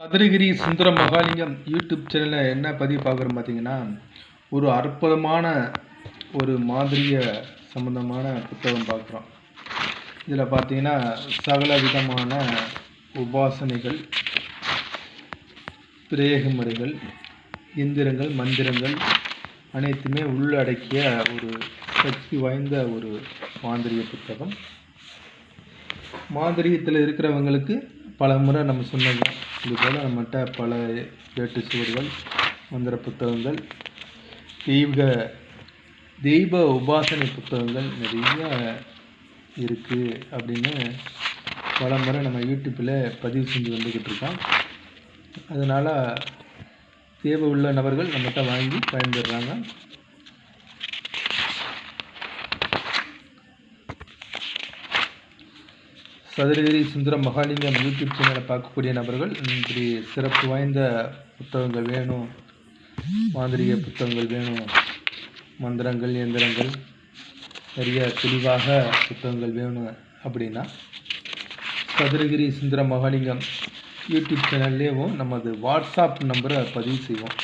Sathuragiri Sundara Mahalingam YouTube சேனலில் என்ன பதிவு பார்க்குறோம் பார்த்தீங்கன்னா ஒரு அற்புதமான ஒரு மாதிரிய சம்பந்தமான புத்தகம் பார்க்குறோம். இதில் பார்த்தீங்கன்னா சகல விதமான உபாசனைகள் பிரேக முறைகள் எந்திரங்கள் மந்திரங்கள் அனைத்துமே உள்ளடக்கிய ஒரு சக்தி வாய்ந்த ஒரு மாந்திரிய புத்தகம். மாந்திரியத்தில் இருக்கிறவங்களுக்கு பல முறை நம்ம சொன்னது இதுபோல் இது போல் நம்மகிட்ட பல வேட்டு சுவடுகள் மந்திர புத்தகங்கள் தெய்வ தெய்வ உபாசனை புத்தகங்கள் நிறைய இருக்குது அப்படின்னு பல முறை நம்ம யூடியூப்பில் பதிவு செஞ்சு வந்துக்கிட்டு இருக்கோம். அதனால் தேவை உள்ள நபர்கள் நம்மகிட்ட வாங்கி பயன்பெறுறாங்க சதுரகிரி சுந்தரம் மகாலிங்கம் யூடியூப் சேனலை பார்க்கக்கூடிய நபர்கள் இப்படி சிறப்பு வாய்ந்த புத்தகங்கள் வேணும் மாந்திரிக புத்தகங்கள் வேணும் மந்திரங்கள் எந்திரங்கள் நிறைய தெளிவாக புத்தகங்கள் வேணும் அப்படின்னா சதுரகிரி சுந்தர மகாலிங்கம் யூடியூப் சேனல்லேயும் நமது வாட்ஸ்அப் நம்பரை பதிவு செய்வோம்.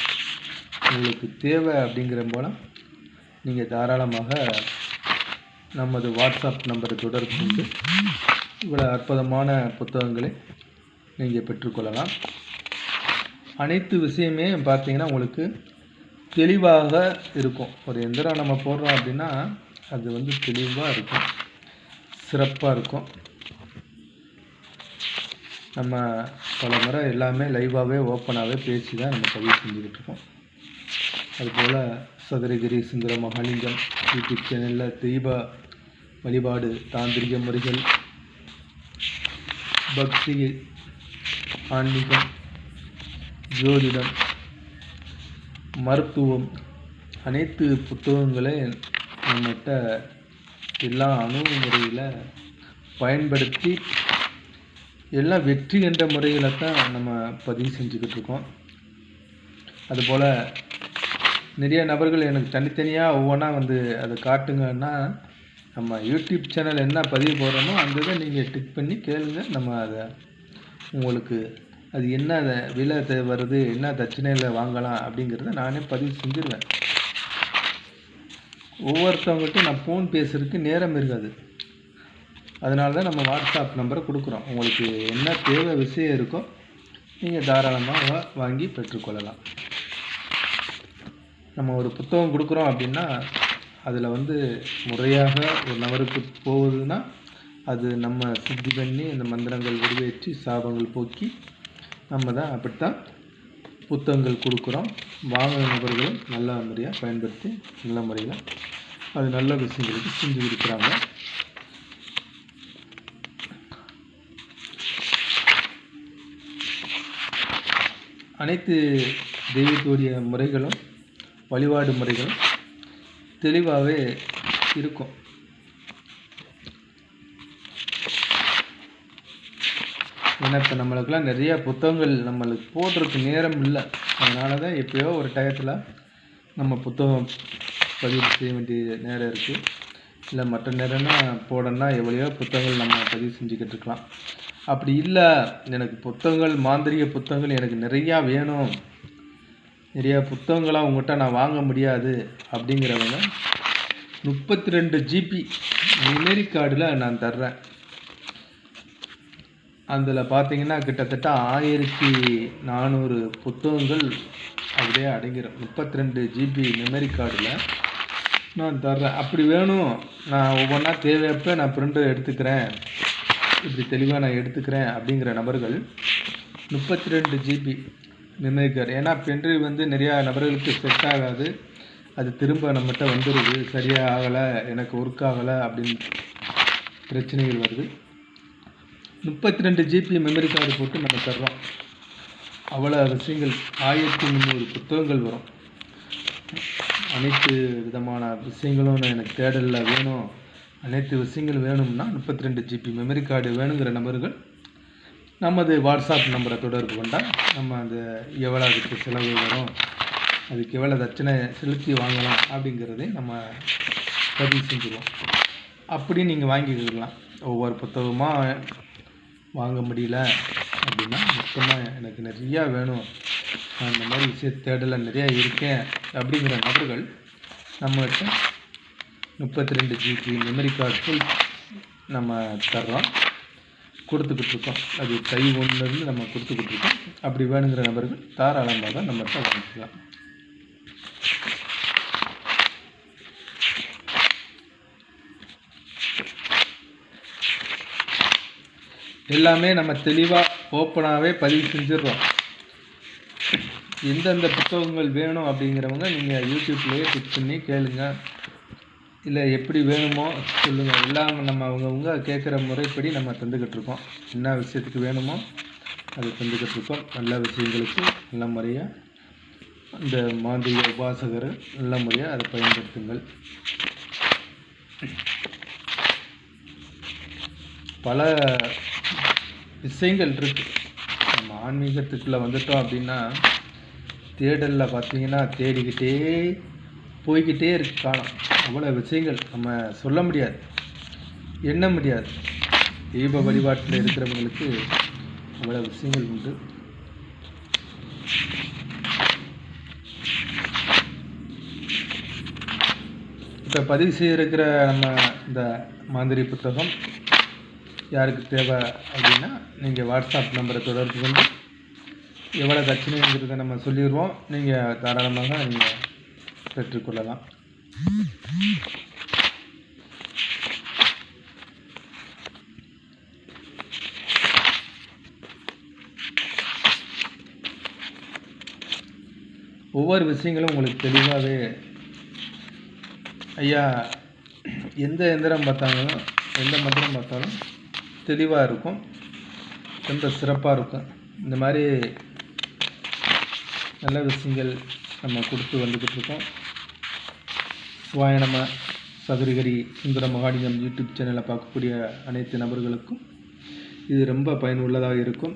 உங்களுக்கு தேவை அப்படிங்கிற போல நீங்கள் தாராளமாக நமது வாட்ஸ்அப் நம்பரை தொடர்பு கொண்டு இவ்வளோ அற்புதமான புத்தகங்களை நீங்கள் பெற்றுக்கொள்ளலாம். அனைத்து விஷயமே பார்த்தீங்கன்னா உங்களுக்கு தெளிவாக இருக்கும். ஒரு எந்திரம் நம்ம போடுறோம் அப்படின்னா அது வந்து தெளிவாக இருக்கும். சிறப்பாக இருக்கும். நம்ம பல முறை எல்லாமே லைவாகவே ஓப்பனாகவே பேசி தான் நம்ம பதிவு செஞ்சுக்கிட்டு இருக்கோம். அதுபோல் சதுரகிரி சுந்தர மகாலிங்கம் யூடியூப் சேனலில் தெய்வ வழிபாடு தாந்திரிக முறைகள் பக்தி ஆன்மீகம் ஜோதிடம் மருத்துவம் அனைத்து புத்தகங்களையும் நம்மகிட்ட எல்லா அணுகுமுறையில் பயன்படுத்தி எல்லாம் வெற்றி என்ற முறையில் தான் நம்ம பதிவு செஞ்சுக்கிட்டு இருக்கோம். அதுபோல் நிறைய நபர்கள் எனக்கு தனித்தனியாக ஒவ்வொன்றா வந்து அதை காட்டுங்கன்னா நம்ம யூடியூப் சேனல் என்ன பதிவு போடுறோமோ அந்த இதை நீங்கள் டிக் பண்ணி கேளுங்க. நம்ம அதை உங்களுக்கு அது என்ன அதை விலை வருது என்ன தட்சணையில் வாங்கலாம் அப்படிங்கிறத நானே பதிவு செஞ்சிருவேன். ஒவ்வொருத்தவங்கள்ட்டும் நான் ஃபோன் பேசுறதுக்கு நேரம் இருக்காது. அதனால தான் நம்ம வாட்ஸ்அப் நம்பரை கொடுக்குறோம். உங்களுக்கு என்ன தேவை விஷயம் இருக்கோ நீங்கள் தாராளமாக வாங்கி பெற்றுக்கொள்ளலாம். நம்ம ஒரு புத்தகம் கொடுக்குறோம் அப்படின்னா அதில் வந்து முறையாக ஒரு நபருக்கு போகுதுன்னா அது நம்ம சித்தி பண்ணி இந்த மந்திரங்கள் உருவேற்றி சாபங்கள் போக்கி நம்ம தான் அப்படித்தான் புத்தகங்கள் கொடுக்குறோம். வாங்கின நபர்களும் நல்ல முறையாக பயன்படுத்தி நல்ல முறையில் அது நல்ல விஷயங்களுக்கு செஞ்சு கொடுக்குறாங்க. அனைத்து தெய்வத்துடைய முறைகளும் வழிபாடு முறைகளும் தெளிவாகவே இருக்கும். ஏன்னா இப்போ நம்மளுக்கெல்லாம் நிறைய புத்தகங்கள் நம்மளுக்கு போடுறதுக்கு நேரம் இல்லை. அதனால தான் எப்பயோ ஒரு டயத்தில் நம்ம புத்தகம் பதிவு செய்ய வேண்டிய நேரம் இருக்குது இல்லை மற்ற நேரம்னா போடணும்னா எவ்வளையோ புத்தகங்கள் நம்ம பதிவு செஞ்சுக்கிட்டு இருக்கலாம். அப்படி இல்லை எனக்கு புத்தகங்கள் மாந்திரிக புத்தகங்கள் எனக்கு நிறையா வேணும். நிறையா புத்தகங்களாக உங்கள்கிட்ட நான் வாங்க முடியாது அப்படிங்கிறவங்க முப்பத்தி ரெண்டு ஜிபி மெமரி கார்டில் நான் தர்றேன். அதில் பார்த்தீங்கன்னா கிட்டத்தட்ட ஆயிரத்தி நானூறு புத்தகங்கள் அப்படியே அடங்கிடும் முப்பத்தி ரெண்டு ஜிபி மெமரி கார்டில் நான் தர்றேன். அப்படி வேணும். நான் ஒவ்வொன்றா தேவையப்ப நான் பிரிண்ட் எடுத்துக்கிறேன். இப்படி தெளிவாக நான் எடுத்துக்கிறேன் அப்படிங்கிற நபர்கள் முப்பத்தி ரெண்டு ஜிபி மெமரி கார்டு ஏன்னா பென்ட்ரைவ் வந்து நிறையா நபர்களுக்கு செட் ஆகாது. அது திரும்ப நம்மகிட்ட வந்துடுது சரியாக ஆகலை எனக்கு ஒர்க் ஆகலை அப்படின்னு பிரச்சனைகள் வருது. முப்பத்தி ரெண்டு ஜிபி மெமரி கார்டு போட்டு நம்ம தர்றோம். அவ்வளோ விஷயங்கள் ஆயிரத்தி முந்நூறு புத்தகங்கள் வரும். அனைத்து விதமான விஷயங்களும் எனக்கு தேடலில் வேணும். அனைத்து விஷயங்கள் வேணும்னா முப்பத்தி ரெண்டு ஜிபி மெமரி கார்டு வேணுங்கிற நபர்கள் நமது வாட்ஸ்அப் நம்பரை தொடர்பு கொண்டால் நம்ம அந்த எவ்வளோ அதுக்கு செலவு வரும் அதுக்கு எவ்வளோ தட்சணை செலுத்தி வாங்கலாம் அப்படிங்கிறதை நம்ம பதிவு செஞ்சுருவோம். அப்படி நீங்கள் வாங்கிக்கலாம் ஒவ்வொரு புத்தகமாக வாங்க முடியல அப்படின்னா மொத்தமாக எனக்கு நிறையா வேணும். அந்த மாதிரி விஷய தேடலில் நிறையா இருக்கேன் அப்படிங்கிற நபர்கள் நம்மகிட்ட முப்பத்தி ரெண்டு ஜிபி மெமரி கார்டு நம்ம தர்றோம். கொடுத்துக்கிட்டு இருக்கோம் அது கை ஒன்றுலேருந்து நம்ம கொடுத்துக்கிட்டு இருக்கோம் அப்படி வேணுங்கிற நபர்கள் தாராளமாக நம்மகிட்ட வாங்கிக்கலாம். எல்லாமே நம்ம தெளிவாக ஓப்பனாகவே பதிவு செஞ்சிடுறோம். எந்தெந்த புத்தகங்கள் வேணும் அப்படிங்கிறவங்க நீங்கள் யூடியூப்லேயே கிளிக் பண்ணி கேளுங்கள் இல்லை எப்படி வேணுமோ சொல்லுங்கள் எல்லாம் நம்ம அவங்கவுங்க கேட்குற முறைப்படி நம்ம தந்துக்கிட்டு இருக்கோம். என்ன விஷயத்துக்கு வேணுமோ அது தந்துக்கிட்டுருக்கோம் நல்ல விஷயங்களுக்கு நல்ல முறையாக இந்த மாந்திரிக உபாசகர் நல்ல முறையாக அதை பயன்படுத்துங்கள். பல விஷயங்கள் இருக்கு. நம்ம ஆன்மீகத்துக்குள்ளே வந்துட்டோம் அப்படின்னா தேடலில் பார்த்தீங்கன்னா தேடிக்கிட்டே போய்கிட்டே இருக்கு காலம். அவ்வளோ விஷயங்கள் நம்ம சொல்ல முடியாது. எண்ண முடியாது. தீப வழிபாட்டில் இருக்கிறவங்களுக்கு அவ்வளோ விஷயங்கள் உண்டு. இப்போ பதிவு செய்திருக்கிற நம்ம இந்த மாந்திரி புத்தகம் யாருக்கு தேவை அப்படின்னா நீங்கள் வாட்ஸ்அப் நம்பரை தொடர்பு கொண்டு எவ்வளோ தட்சணைங்கிறத நம்ம சொல்லிடுவோம் நீங்கள் தாராளமாக நீங்கள் பெற்றுக்கொள்ளலாம். ஒவ்வொரு விஷயங்களும் உங்களுக்கு தெளிவாகவே ஐயா எந்த எந்திரம் பார்த்தாலும் எந்த மந்திரம் பார்த்தாலும் தெளிவாக இருக்கும். ரொம்ப சிறப்பாக இருக்கும். இந்த மாதிரி நல்ல விஷயங்கள் நம்ம கொடுத்து வந்துக்கிட்டு இருக்கோம். சிவாய நம சதுரகிரி சுந்தர மகாலிங்கம் யூடியூப் சேனலை பார்க்கக்கூடிய அனைத்து நபர்களுக்கும் இது ரொம்ப பயனுள்ளதாக இருக்கும்.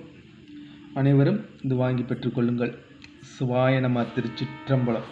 அனைவரும் இது வாங்கி பெற்றுக்கொள்ளுங்கள் சிவாய நம திருச்சிற்றம்பலம்.